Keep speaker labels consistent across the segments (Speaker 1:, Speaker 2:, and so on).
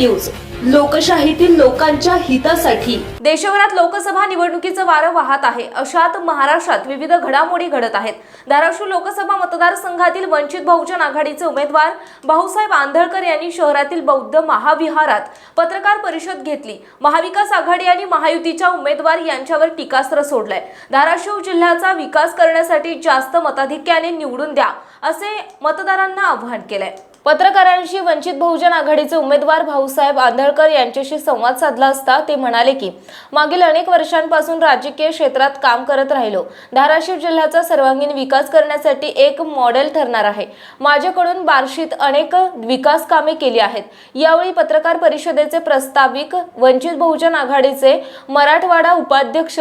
Speaker 1: News. लोकशाहीतील लोकांच्या हितासाठी.
Speaker 2: देशभरात लोकसभा निवडणुकीचं वारं वाहत आहे. अशात महाराष्ट्रात विविध घडामोडी घडत आहेत. धाराशिव लोकसभा मतदारसंघातील वंचित बहुजन आघाडीचे उमेदवार भाऊसाहेब आंधळकर यांनी शहरातील बौद्ध महाविहारात पत्रकार परिषद घेतली. महाविकास आघाडी आणि महायुतीच्या उमेदवार यांच्यावर टीकास्त्र सोडलंय. धाराशिव जिल्ह्याचा विकास करण्यासाठी जास्त मताधिक्याने निवडून द्या असे मतदारांना आवाहन केलंय. पत्रकारांशी वंचित बहुजन आघाडीचे उमेदवार भाऊसाहेब आंधळकर यांच्याशी संवाद साधला असता ते म्हणाले की मागील अनेक वर्षांपासून राजकीय क्षेत्रात काम करत राहिलो. धाराशिव जिल्ह्याचा सर्वांगीण विकास करण्यासाठी एक मॉडेल ठरणार आहे. माझ्याकडून बार्शीत अनेक विकास कामे केली आहेत. यावेळी पत्रकार परिषदेचे प्रस्ताविक वंचित बहुजन आघाडीचे मराठवाडा उपाध्यक्ष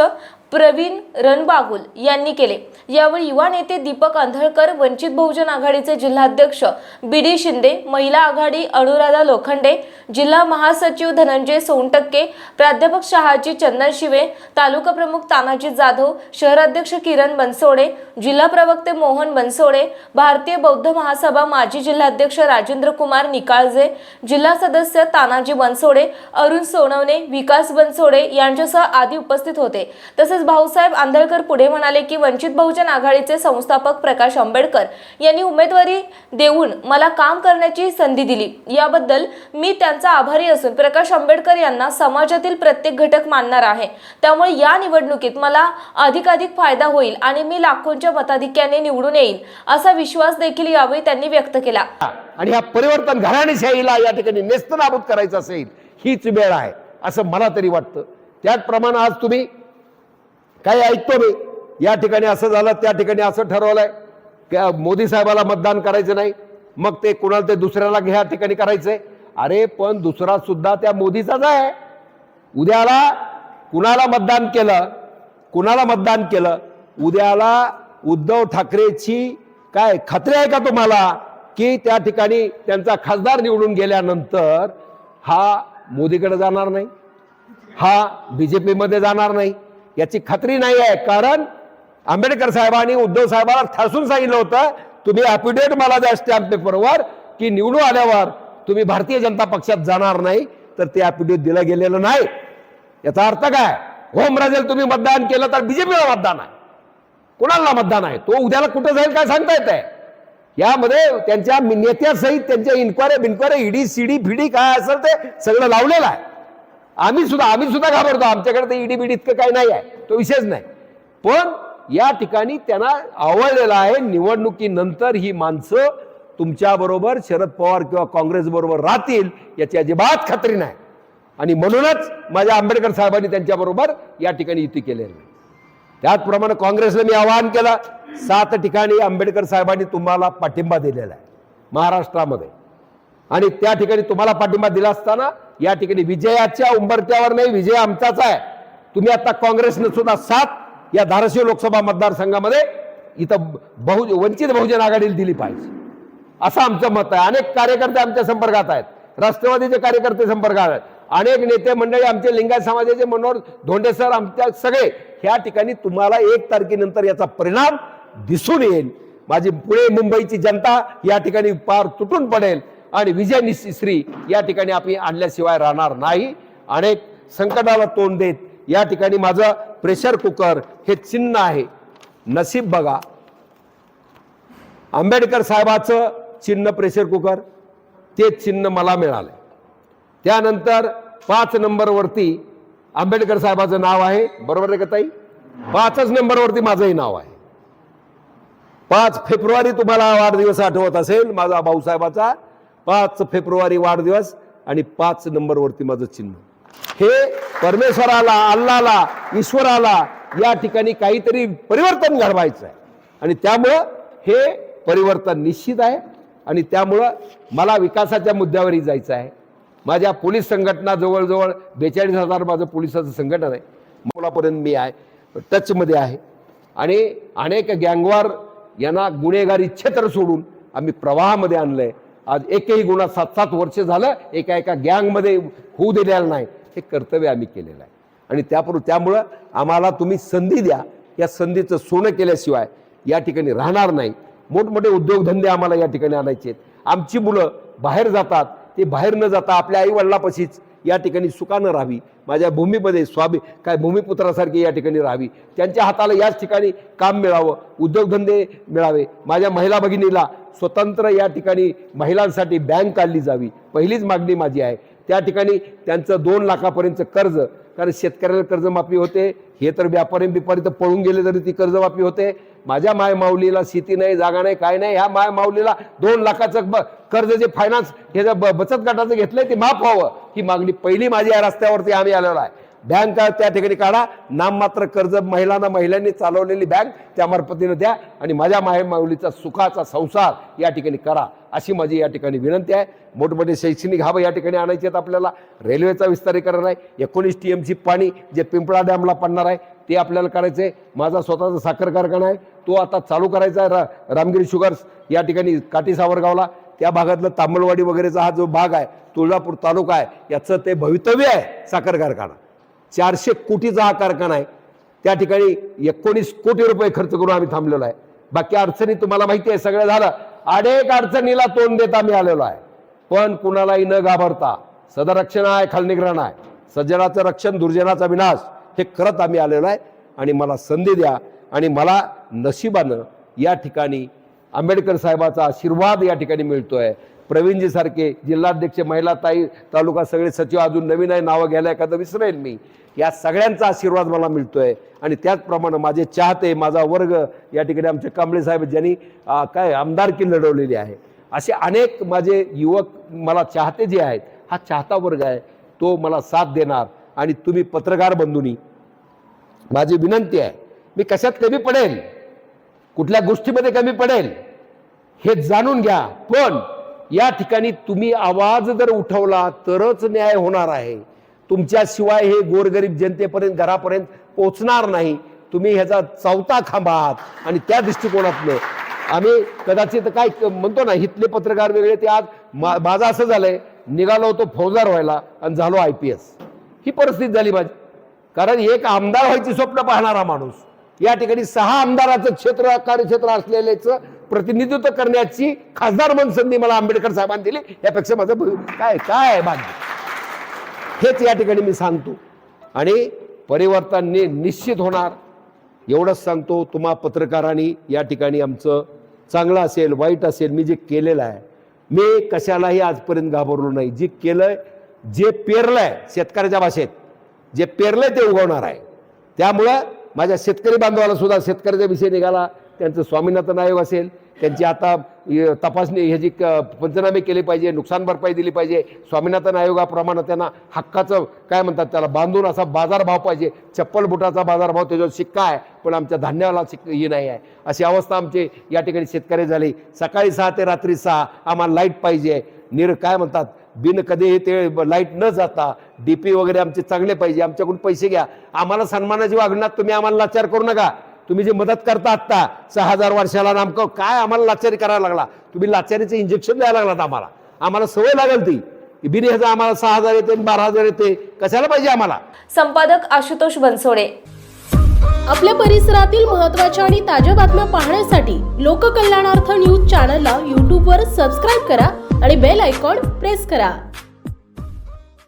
Speaker 2: प्रवीण रणबागुल यांनी केले. यावेळी युवा नेते दीपक आंधळकर वंचित बहुजन आघाडीचे जिल्हाध्यक्ष बी डी शिंदे महिला आघाडी अनुराधा लोखंडे जिल्हा महासचिव धनंजय सोनटक्के प्राध्यापक शहाजी चंदन शिवे तालुका प्रमुख तानाजी जाधव शहराध्यक्ष किरण बनसोडे जिल्हा प्रवक्ते मोहन बनसोडे भारतीय बौद्ध महासभा माजी जिल्हाध्यक्ष राजेंद्र कुमार निकाळजे जिल्हा सदस्य तानाजी बनसोडे अरुण सोनवणे विकास बनसोडे यांच्यासह आदी उपस्थित होते. तसेच भाऊसाहेब आंधळकर पुढे म्हणाले की वंचित बहुजन आघाडीचे संस्थापक प्रकाश आंबेडकर यांनी उमेदवारी देऊन मला काम करण्याची संधी दिली. याबद्दल मी त्यांचा आभारी असून प्रकाश आंबेडकर यांना समाजातील प्रत्येक घटक मानणार आहे. त्यामुळे या निवडणुकीत मला अधिकाधिक फायदा होईल आणि मी लाखोंच्या मताधिक्याने निवडून येईल असा विश्वास देखील यावेळी त्यांनी व्यक्त केला.
Speaker 3: आणि हा परिवर्तन घराणेशाहीला या ठिकाणी नेस्तनाबूत करायचं असेल हीच वेळ आहे असं मला तरी वाटतं. त्याचप्रमाणे आज तुम्ही काही ऐकतो मी. या ठिकाणी असं झालं त्या ठिकाणी असं ठरवलंय. की मोदी साहेबाला मतदान करायचं नाही. मग ते कुणाला ते दुसऱ्याला घ्या ठिकाणी करायचंय? अरे पण दुसरा सुद्धा त्या मोदीचाच आहे. उद्याला कुणाला मतदान केलं? कुणाला मतदान केलं? उद्याला उद्धव ठाकरेची काय खात्री आहे का तुम्हाला की त्या ठिकाणी त्यांचा खासदार निवडून गेल्यानंतर हा मोदीकडे जाणार नाही? हा बी जे पीमध्ये जाणार नाही? याची खात्री नाही आहे. कारण आंबेडकर साहेबांनी उद्धव साहेबांना ठासून सांगितलं होतं तुम्ही अॅपिडेट मला द्या स्टॅम्प पेपरवर की निवडून आल्यावर तुम्ही भारतीय जनता पक्षात जाणार नाही तर ते अॅपिडेट दिलं गेलेलं नाही. याचा अर्थ काय? होम राजेल तुम्ही मतदान केलं तर बीजेपीला मतदान आहे. कोणाला मतदान आहे? तो उद्याला कुठं जाईल काय सांगता येत आहे? यामध्ये त्यांच्या नेत्यासहित त्यांच्या इन्क्वायरी बिन्क्वायरी ईडी सीडी फिडी काय असेल ते सगळं लावलेलं आहे. आम्ही सुद्धा आम्ही सुद्धा घाबरतो. आमच्याकडे तर ईडी बीडी इतकं काही नाही आहे. तो विषयच नाही. पण या ठिकाणी त्यांना आवडलेलं आहे निवडणुकीनंतर ही माणसं तुमच्याबरोबर शरद पवार किंवा काँग्रेसबरोबर राहतील याची अजिबात खात्री नाही. आणि म्हणूनच माझ्या आंबेडकर साहेबांनी त्यांच्याबरोबर या ठिकाणी युती केलेली आहे. त्याचप्रमाणे काँग्रेसला मी आवाहन केलं सात ठिकाणी आंबेडकर साहेबांनी तुम्हाला पाठिंबा दिलेला आहे. महाराष्ट्रामध्ये. आणि त्या ठिकाणी तुम्हाला पाठिंबा दिला असताना या ठिकाणी विजयाच्या उंबरट्यावर नाही विजय आमचाच आहे. तुम्ही आता काँग्रेसनं सुद्धा सात या धाराशिव लोकसभा मतदारसंघामध्ये इथं बहु वंचित बहुजन आघाडीला दिली पाहिजे. असं आमचं मत आहे. अनेक कार्यकर्ते आमच्या संपर्कात आहेत. राष्ट्रवादीचे कार्यकर्ते संपर्कात आहेत. अनेक नेते मंडळी आमचे लिंगायत समाजाचे मनोहर धोंडे सर आमच्या सगळे ह्या ठिकाणी तुम्हाला एक तारखेनंतर याचा परिणाम दिसून येईल. माझी पुणे मुंबईची जनता या ठिकाणी पार तुटून पडेल. आणि विजय निश्री या ठिकाणी आपण आणल्याशिवाय राहणार नाही. अनेक संकटाला तोंड देत या ठिकाणी माझं प्रेशर कुकर हे चिन्ह आहे. नसीब बघा. आंबेडकर साहेबाचं चिन्ह प्रेशर कुकर ते चिन्ह मला मिळालं त्यानंतर पाच नंबरवरती आंबेडकर साहेबाचं नाव आहे. बरोबर आहे का ताई? पाचच नंबरवरती माझंही नाव आहे. पाच फेब्रुवारी तुम्हाला वाढदिवस आठवत असेल माझा भाऊसाहेबाचा. पाच फेब्रुवारी वाढदिवस आणि पाच नंबरवरती माझं चिन्ह. हे परमेश्वराला अल्लाला ईश्वराला या ठिकाणी काहीतरी परिवर्तन घडवायचं आहे. आणि त्यामुळं हे परिवर्तन निश्चित आहे आणि त्यामुळं मला विकासाच्या मुद्द्यावरही जायचं आहे. माझ्या पोलीस संघटना जवळजवळ बेचाळीस हजार माझं पोलिसाचं संघटन आहे. मुलापर्यंत मी आहे टचमध्ये आहे. आणि अनेक गँगवार यांना गुन्हेगारी क्षेत्र सोडून आम्ही प्रवाहामध्ये आणलं आहे आज एकही गुन्हा सात सात वर्ष झालं एका एका गँगमध्ये होऊ दिलेला नाही. हे कर्तव्य आम्ही केलेलं आहे. आणि त्यापूर्वी त्यामुळं आम्हाला तुम्ही संधी द्या. या संधीचं सोनं केल्याशिवाय या ठिकाणी राहणार नाही. मोठमोठे उद्योगधंदे आम्हाला या ठिकाणी आणायचे आहेत. आमची मुलं बाहेर जातात. ते बाहेर न जाता आपल्या आईवडिलापाशीच या ठिकाणी सुखानं राहावी. माझ्या भूमीमध्ये स्वाभी काय भूमिपुत्रासारखी या ठिकाणी राहावी. त्यांच्या हाताला याच ठिकाणी काम मिळावं उद्योगधंदे मिळावे. माझ्या महिला भगिनीला स्वतंत्र या ठिकाणी महिलांसाठी बँक काढली जावी. पहिलीच मागणी माझी आहे. त्या ठिकाणी त्यांचं दोन लाखापर्यंतचं कर्ज कारण शेतकऱ्याला कर्जमाफी होते. हे तर व्यापारी बिपारी तर पळून गेले तरी ती कर्जमाफी होते. माझ्या माय माऊलीला शेती नाही जागा नाही काय नाही ह्या माय माऊलीला दोन लाखाचं ब- कर्ज जे फायनान्स हे बचत गटाचं घेतलंय ते माफ व्हावं. ही मागणी पहिली माझी या रस्त्यावरती आम्ही आलेलो आहे. बँक त्या ठिकाणी काढा. नाममात्र कर्ज महिलांना महिलांनी चालवलेली बँक त्या मार्फतीनं द्या आणि माझ्या माय माऊलीचा सुखाचा संसार या ठिकाणी करा अशी माझी या ठिकाणी विनंती आहे. मोठमोठे शैक्षणिक हवं या ठिकाणी आणायचे आहेत आपल्याला. रेल्वेचा विस्तारीकरण आहे. एकोणीस टी एम सी पाणी जे पिंपळा डॅमला पडणार आहे ते आपल्याला करायचं आहे. माझा स्वतःचा साखर कारखाना आहे. तो आता चालू करायचा आहे. रा रामगिरी शुगर्स या ठिकाणी काठी सावरगावला. त्या भागातलं तांबळवाडी वगैरेचा हा जो भाग आहे तुळजापूर तालुका आहे याचं ते भवितव्य आहे साखर कारखाना. चारशे कोटीचा हा कारखाना आहे त्या ठिकाणी एकोणीस कोटी रुपये खर्च करून आम्ही थांबलेलो आहे. बाकी अडचणी तुम्हाला माहिती आहे सगळं झालं. अनेक अडचणीला तोंड देत आम्ही आलेलो आहे. पण कुणालाही न घाबरता सदरक्षण आहे खालनिग्रहण आहे. सज्जनाचं रक्षण दुर्जनाचा विनाश हे करत आम्ही आलेलो आहे. आणि मला संधी द्या. आणि मला नशिबानं या ठिकाणी आंबेडकर साहेबाचा आशीर्वाद या ठिकाणी मिळतोय. प्रवीणजी सारखे जिल्हाध्यक्ष महिला ताई तालुका सगळे सचिव अजून नवीन आहे नावं घ्यायला एखादं विसरेल मी. या सगळ्यांचा आशीर्वाद मला मिळतोय. आणि त्याचप्रमाणे माझे चाहते माझा वर्ग या ठिकाणी आमचे कांबळे साहेब ज्यांनी काय आमदारकी लढवलेली आहे. असे अनेक माझे युवक मला चाहते जे आहेत हा चाहता वर्ग आहे तो मला साथ देणार. आणि तुम्ही पत्रकार बंधूनी माझी विनंती आहे मी कशात कमी पडेल? कुठल्या गोष्टीमध्ये कमी पडेल? हे जाणून घ्या. पण या ठिकाणी तुम्ही आवाज जर उठवला तरच न्याय होणार आहे. तुमच्याशिवाय हे गोरगरीब जनतेपर्यंत घरापर्यंत पोचणार नाही. तुम्ही ह्याचा चौथा खांबा आहात. आणि त्या दृष्टिकोनातनं आम्ही कदाचित काय म्हणतो ना हितले पत्रकार वेगळे ते आज मा- माझं असं झालंय निघालो होतो फौजदार व्हायला आणि झालो आय पी एस. ही परिस्थिती झाली माझी. कारण एक आमदार व्हायची स्वप्न पाहणारा माणूस. या ठिकाणी सहा आमदाराचं क्षेत्र कार्यक्षेत्र असलेल्याचं प्रतिनिधित्व करण्याची खासदार म्हणून संधी मला आंबेडकर साहेबांनी दिली. यापेक्षा माझं काय काय आहे भाग्य? हेच या ठिकाणी मी सांगतो. आणि परिवर्तन नि निश्चित होणार. एवढंच सांगतो तुम्हा पत्रकारांनी या ठिकाणी आमचं चांगलं असेल वाईट असेल मी जे केलेलं आहे मी कशालाही आजपर्यंत घाबरलो नाही. जे केलंय जे पेरलंय शेतकऱ्याच्या भाषेत जे पेरलंय ते उगवणार आहे. त्यामुळं माझ्या शेतकरी बांधवाला सुद्धा शेतकऱ्याच्या विषय निघाला. त्यांचं स्वामीनाथन आयोग असेल त्यांची आता तपासणी ह्याची क- पंचनामे केले पाहिजे नुकसान भरपाई दिली पाहिजे स्वामीनाथन आयोगाप्रमाणे त्यांना हक्काचं काय म्हणतात त्याला बांधून असा बाजारभाव पाहिजे चप्पल बुटाचा बाजारभाव त्याच्यावर शिक्का आहे पण आमच्या धान्याला शिक ही नाही आहे. अशी अवस्था आमची या ठिकाणी शेतकरी झाली. सकाळी सहा ते रात्री सहा आम्हाला लाइट पाहिजे. निर काय म्हणतात बिन कधीही ते लाइट न जाता डी पी वगैरे आमचे चांगले पाहिजे आमच्याकडून पैसे घ्या. आम्हाला सन्मानाची वागण्यात तुम्ही आम्हाला लाचार करू नका. तुम्ही जे मदत करता आत्ता सहा हजार वर्षाला नामकं काय आम्हाला लाचारी करायला लागला? तुम्ही लाचारीचं इंजेक्शन द्यायला लागलात आम्हाला. आम्हाला सवय लागेल ती. बिन ह्याचं आम्हाला सहा हजार येते आणि बारा हजार येते. कशाला पाहिजे आम्हाला?
Speaker 2: संपादक आशुतोष बनसोडे.
Speaker 4: आपल्या परिसरातील महत्त्वाच्या आणि ताज्या बातम्या पाहण्यासाठी लोककल्याणार्थ न्यूज चॅनलला यूट्यूबवर सबस्क्राईब करा आणि बेल आयकॉन प्रेस करा.